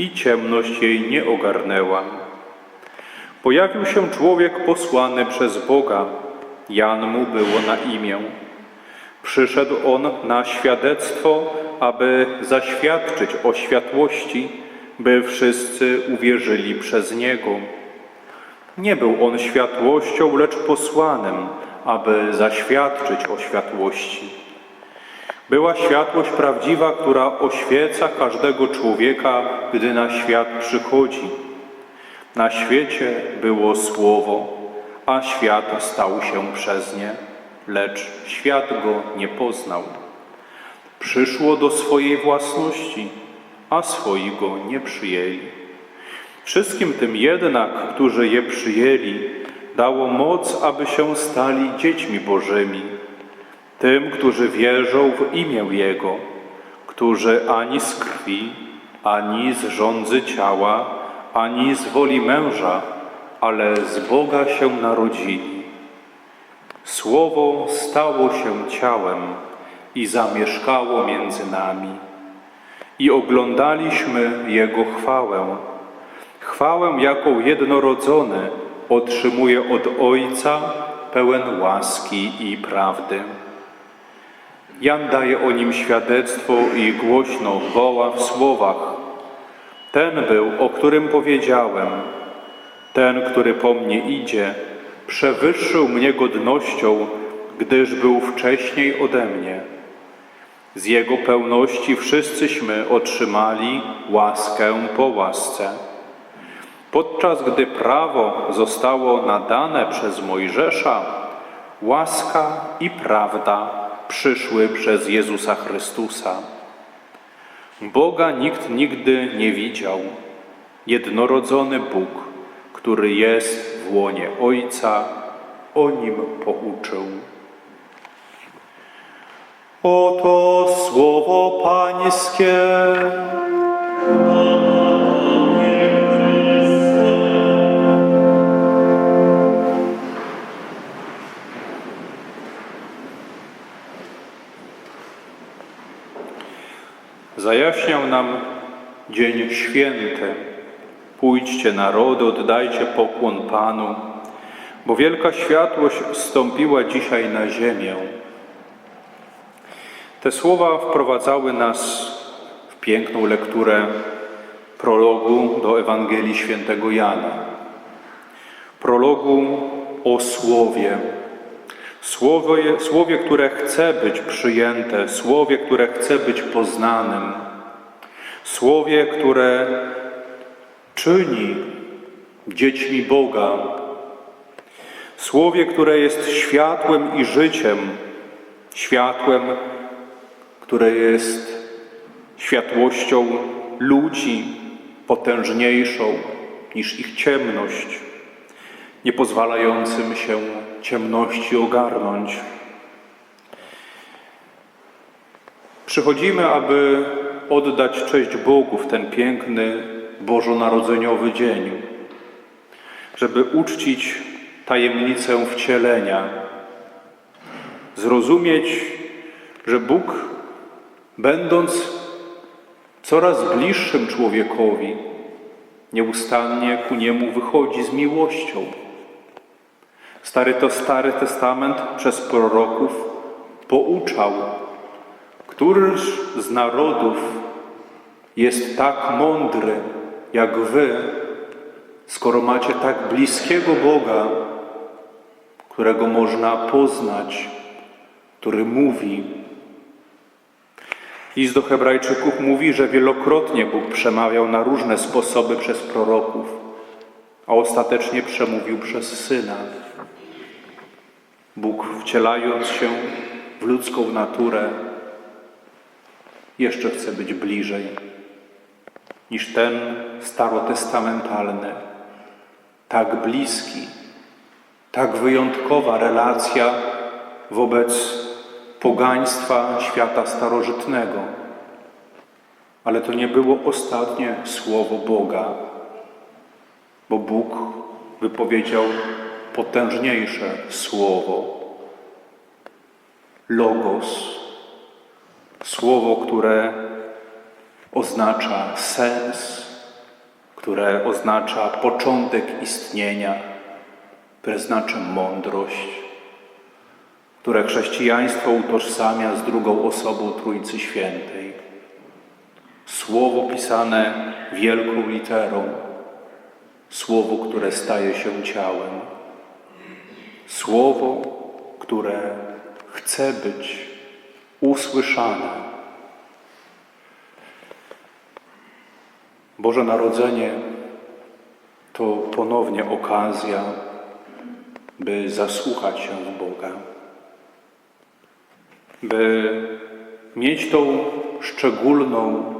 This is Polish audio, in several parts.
i ciemność jej nie ogarnęła. Pojawił się człowiek posłany przez Boga, Jan mu było na imię. Przyszedł on na świadectwo, aby zaświadczyć o światłości, by wszyscy uwierzyli przez niego. Nie był on światłością, lecz posłanym, aby zaświadczyć o światłości. Była światłość prawdziwa, która oświeca każdego człowieka, gdy na świat przychodzi. Na świecie było Słowo, a świat stał się przez nie, lecz świat go nie poznał. Przyszło do swojej własności, a swoi go nie przyjęli. Wszystkim tym jednak, którzy je przyjęli, dało moc, aby się stali dziećmi Bożymi. Tym, którzy wierzą w imię Jego, którzy ani z krwi, ani z rządzy ciała, ani z woli męża, ale z Boga się narodzili. Słowo stało się ciałem i zamieszkało między nami. I oglądaliśmy Jego chwałę. Chwałę, jaką jednorodzony otrzymuje od Ojca, pełen łaski i prawdy. Jan daje o nim świadectwo i głośno woła w słowach. Ten był, o którym powiedziałem. Ten, który po mnie idzie, przewyższył mnie godnością, gdyż był wcześniej ode mnie. Z Jego pełności wszyscyśmy otrzymali łaskę po łasce. Podczas gdy prawo zostało nadane przez Mojżesza, łaska i prawda przyszły przez Jezusa Chrystusa. Boga nikt nigdy nie widział. Jednorodzony Bóg, który jest w łonie Ojca, o nim pouczył. Oto słowo Pańskie. Zajaśniał nam dzień święty. Pójdźcie narody, oddajcie pokłon Panu, bo wielka światłość wstąpiła dzisiaj na ziemię. Te słowa wprowadzały nas w piękną lekturę prologu do Ewangelii Świętego Jana. Prologu o Słowie. Słowie, słowie, które chce być przyjęte, słowie, które chce być poznanym, słowie, które czyni dziećmi Boga, słowie, które jest światłem i życiem, światłem, które jest światłością ludzi potężniejszą niż ich ciemność, nie pozwalającym się ciemności ogarnąć. Przychodzimy, aby oddać cześć Bogu w ten piękny bożonarodzeniowy dzień, żeby uczcić tajemnicę wcielenia, zrozumieć, że Bóg, będąc coraz bliższym człowiekowi, nieustannie ku niemu wychodzi z miłością. Stary to Stary Testament przez proroków pouczał, któryż z narodów jest tak mądry jak wy, skoro macie tak bliskiego Boga, którego można poznać, który mówi. List do Hebrajczyków mówi, że wielokrotnie Bóg przemawiał na różne sposoby przez proroków, a ostatecznie przemówił przez Syna. Bóg wcielając się w ludzką naturę, jeszcze chce być bliżej niż ten starotestamentalny, tak bliski, tak wyjątkowa relacja wobec pogaństwa świata starożytnego. Ale to nie było ostatnie słowo Boga, bo Bóg wypowiedział potężniejsze słowo. Logos, słowo, które oznacza sens, które oznacza początek istnienia, które znaczy mądrość, które chrześcijaństwo utożsamia z drugą osobą Trójcy Świętej. Słowo pisane wielką literą, słowo, które staje się ciałem, słowo, które chce być usłyszane. Boże Narodzenie to ponownie okazja, by zasłuchać się w Boga, by mieć tą szczególną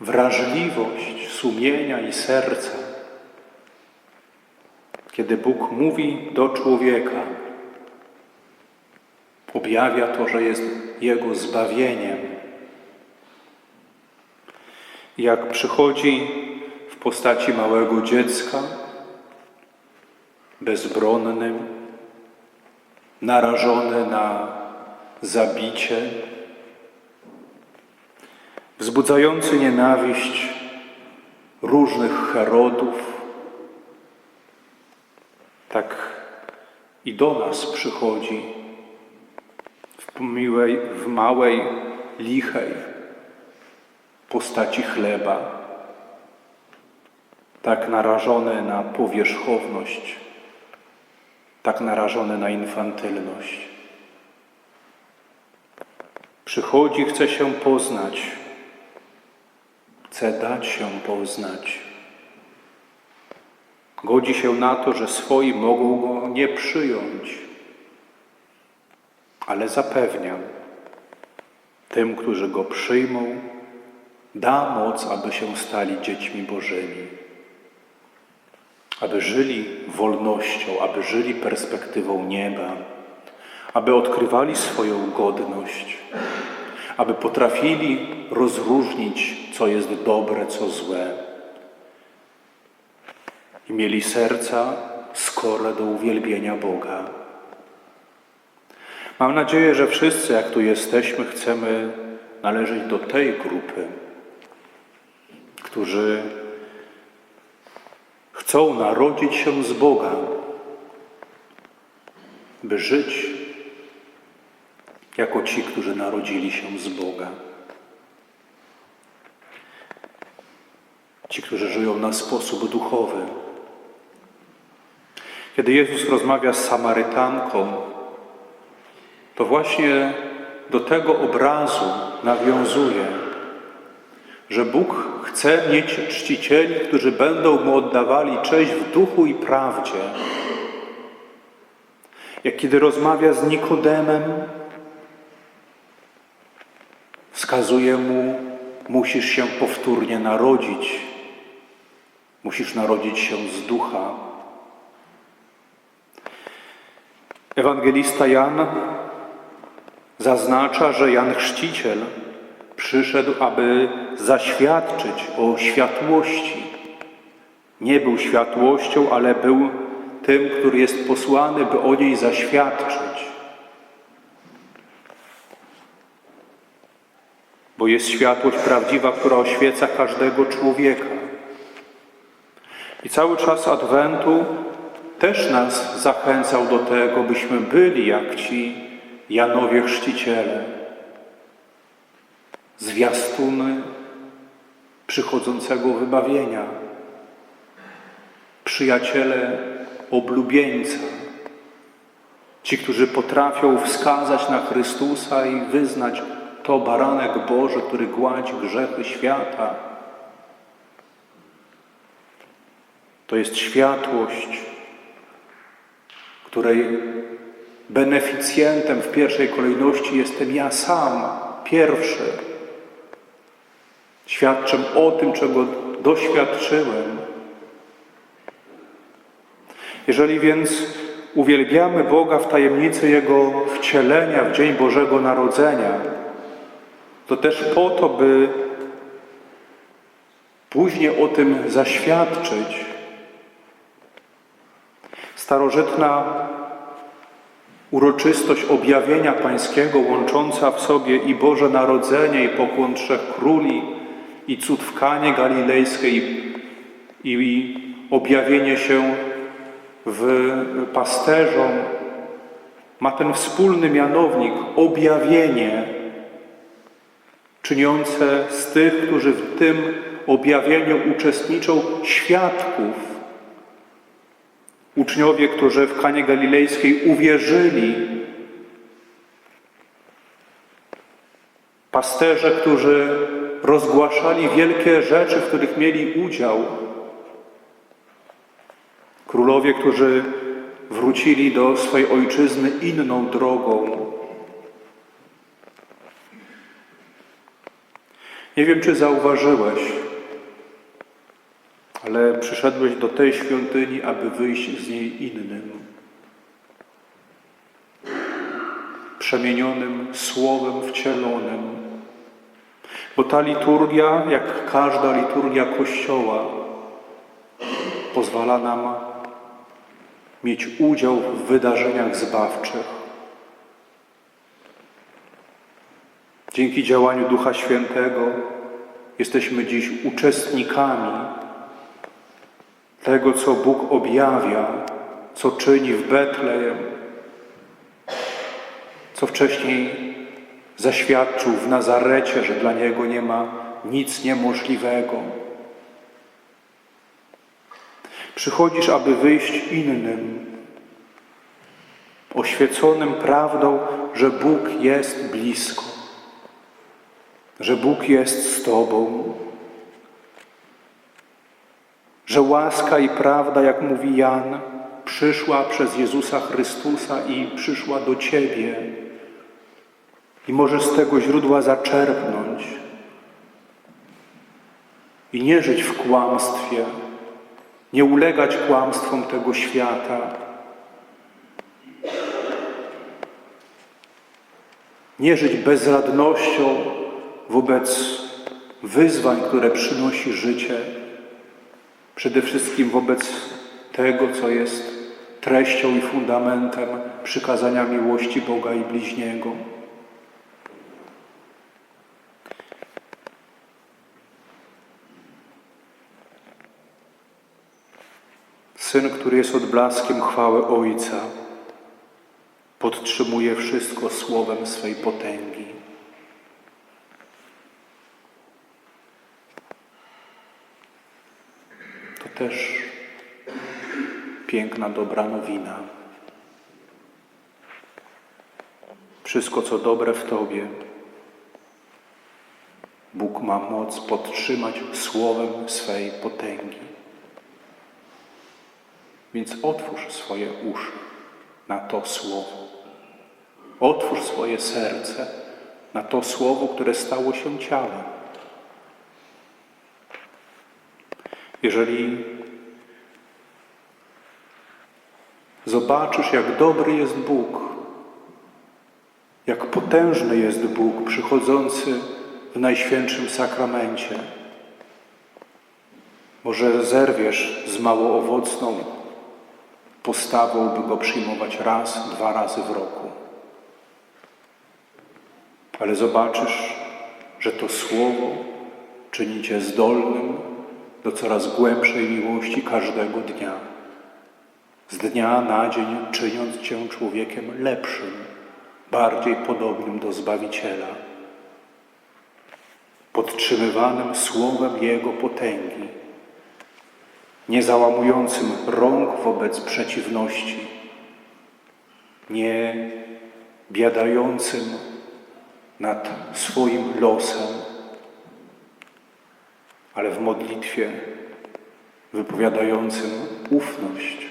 wrażliwość sumienia i serca, kiedy Bóg mówi do człowieka, objawia to, że jest Jego zbawieniem. Jak przychodzi w postaci małego dziecka, bezbronnym, narażony na zabicie, wzbudzający nienawiść różnych Herodów, tak i do nas przychodzi w, miłej, w małej, lichej postaci chleba, tak narażony na powierzchowność, tak narażony na infantylność. Przychodzi, chce się poznać, chce dać się poznać. Godzi się na to, że swoi mogą go nie przyjąć, ale zapewniam, tym, którzy go przyjmą, da moc, aby się stali dziećmi Bożymi aby żyli wolnością, aby żyli perspektywą nieba, aby odkrywali swoją godność, aby potrafili rozróżnić, co jest dobre, co złe. I mieli serca skore do uwielbienia Boga. Mam nadzieję, że wszyscy, jak tu jesteśmy, chcemy należeć do tej grupy, którzy Chcą narodzić się z Boga, by żyć jako ci, którzy narodzili się z Boga. Ci, którzy żyją na sposób duchowy. Kiedy Jezus rozmawia z Samarytanką, to właśnie do tego obrazu nawiązuje, że Bóg chce mieć czcicieli, którzy będą mu oddawali cześć w duchu i prawdzie. Jak kiedy rozmawia z Nikodemem, wskazuje mu, musisz się powtórnie narodzić. Musisz narodzić się z ducha. Ewangelista Jan zaznacza, że Jan Chrzciciel Przyszedł, aby zaświadczyć o światłości. Nie był światłością, ale był tym, który jest posłany, by o niej zaświadczyć. Bo jest światłość prawdziwa, która oświeca każdego człowieka. I cały czas Adwentu też nas zachęcał do tego, byśmy byli jak ci Janowie Chrzciciele zwiastuny przychodzącego wybawienia, przyjaciele oblubieńca, ci, którzy potrafią wskazać na Chrystusa i wyznać, to baranek Boży, który gładzi grzechy świata. To jest światłość, której beneficjentem w pierwszej kolejności jestem ja sam, pierwszy. Świadczę o tym, czego doświadczyłem. Jeżeli więc uwielbiamy Boga w tajemnicy Jego wcielenia w Dzień Bożego Narodzenia, to też po to, by później o tym zaświadczyć. Starożytna uroczystość objawienia Pańskiego, łącząca w sobie i Boże Narodzenie, i pokłon Trzech Króli, i cud w Kanie Galilejskiej, i, i objawienie się w pasterzom, ma ten wspólny mianownik objawienie, czyniące z tych, którzy w tym objawieniu uczestniczą, świadków. Uczniowie, którzy w Kanie Galilejskiej uwierzyli, pasterze, którzy rozgłaszali wielkie rzeczy, w których mieli udział, królowie, którzy wrócili do swojej ojczyzny inną drogą. Nie wiem, czy zauważyłeś, ale przyszedłeś do tej świątyni, aby wyjść z niej innym. Przemienionym słowem wcielonym. Bo ta liturgia, jak każda liturgia Kościoła, pozwala nam mieć udział w wydarzeniach zbawczych. Dzięki działaniu Ducha Świętego jesteśmy dziś uczestnikami tego, co Bóg objawia, co czyni w Betlejem, co wcześniej zaświadczył w Nazarecie, że dla Niego nie ma nic niemożliwego. Przychodzisz, aby wyjść innym, oświeconym prawdą, że Bóg jest blisko, że Bóg jest z Tobą, że łaska i prawda, jak mówi Jan, przyszła przez Jezusa Chrystusa i przyszła do Ciebie. I możesz z tego źródła zaczerpnąć i nie żyć w kłamstwie, nie ulegać kłamstwom tego świata. Nie żyć bezradnością wobec wyzwań, które przynosi życie. Przede wszystkim wobec tego, co jest treścią i fundamentem przykazania miłości Boga i bliźniego. Syn, który jest odblaskiem chwały Ojca, podtrzymuje wszystko słowem swej potęgi. Też piękna, dobra nowina. Wszystko, co dobre w Tobie, Bóg ma moc podtrzymać słowem swej potęgi. Więc otwórz swoje uszy na to słowo. Otwórz swoje serce na to słowo, które stało się ciałem. Jeżeli zobaczysz, jak dobry jest Bóg, jak potężny jest Bóg przychodzący w Najświętszym Sakramencie, może zerwiesz z mało owocną postawą, by Go przyjmować raz, dwa razy w roku. Ale zobaczysz, że to Słowo czyni Cię zdolnym do coraz głębszej miłości każdego dnia. Z dnia na dzień czyniąc Cię człowiekiem lepszym, bardziej podobnym do Zbawiciela, podtrzymywanym Słowem Jego potęgi, nie załamującym rąk wobec przeciwności, nie biadającym nad swoim losem, ale w modlitwie wypowiadającym ufność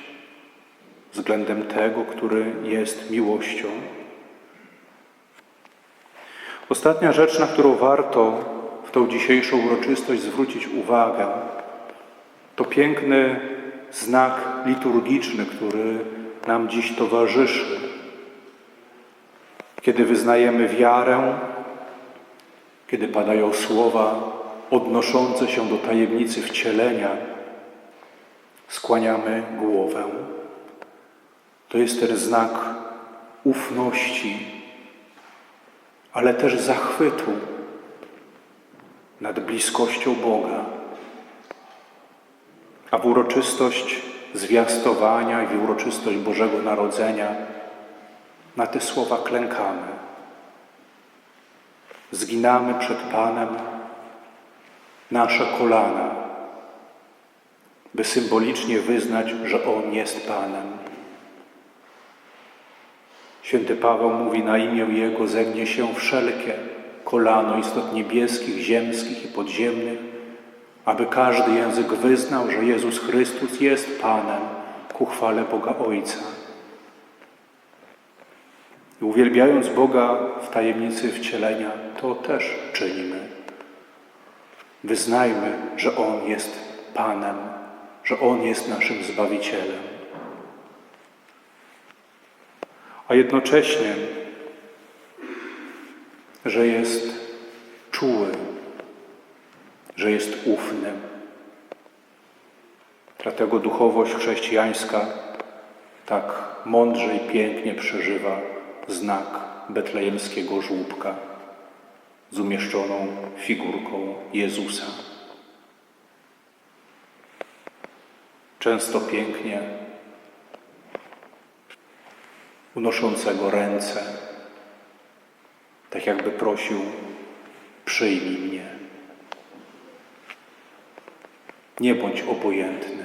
względem tego, który jest miłością. Ostatnia rzecz, na którą warto w tą dzisiejszą uroczystość zwrócić uwagę, to piękny znak liturgiczny, który nam dziś towarzyszy. Kiedy wyznajemy wiarę, kiedy padają słowa odnoszące się do tajemnicy wcielenia, skłaniamy głowę. To jest ten znak ufności, ale też zachwytu nad bliskością Boga. A w uroczystość zwiastowania i w uroczystość Bożego Narodzenia na te słowa klękamy. Zginamy przed Panem nasze kolana, by symbolicznie wyznać, że On jest Panem. Święty Paweł mówi, na imię Jego zegnie się wszelkie kolano istot niebieskich, ziemskich i podziemnych, aby każdy język wyznał, że Jezus Chrystus jest Panem ku chwale Boga Ojca. I uwielbiając Boga w tajemnicy wcielenia, to też czynimy. Wyznajmy, że On jest Panem, że On jest naszym Zbawicielem. A jednocześnie, że jest czuły, że jest ufny. Dlatego duchowość chrześcijańska tak mądrze i pięknie przeżywa znak betlejemskiego żłóbka z umieszczoną figurką Jezusa. Często pięknie unoszącego ręce, tak jakby prosił: Przyjmij mnie. Nie bądź obojętny.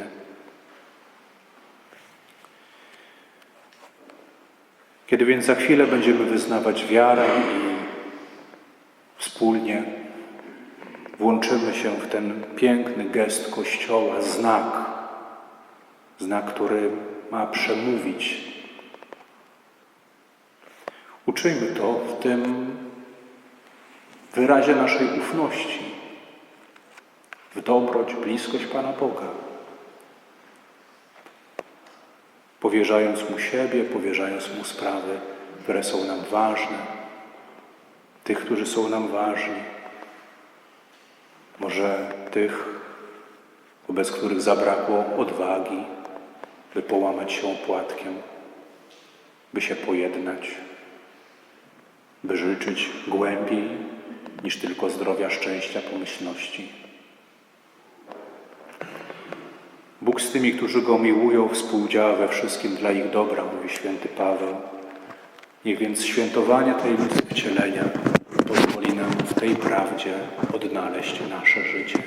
Kiedy więc za chwilę będziemy wyznawać wiarę i wspólnie włączymy się w ten piękny gest Kościoła, znak, znak, który ma przemówić. Uczyjmy to w tym wyrazie naszej ufności, w dobroć, bliskość Pana Boga. Powierzając Mu siebie, powierzając Mu sprawy, które są nam ważne, tych, którzy są nam ważni, może tych, wobec których zabrakło odwagi, by połamać się opłatkiem, by się pojednać, by życzyć głębiej niż tylko zdrowia, szczęścia, pomyślności. Bóg z tymi, którzy Go miłują, współdziała we wszystkim dla ich dobra, mówi święty Paweł. Niech więc świętowanie tajemnicy wcielenia nam w tej prawdzie odnaleźć nasze życie.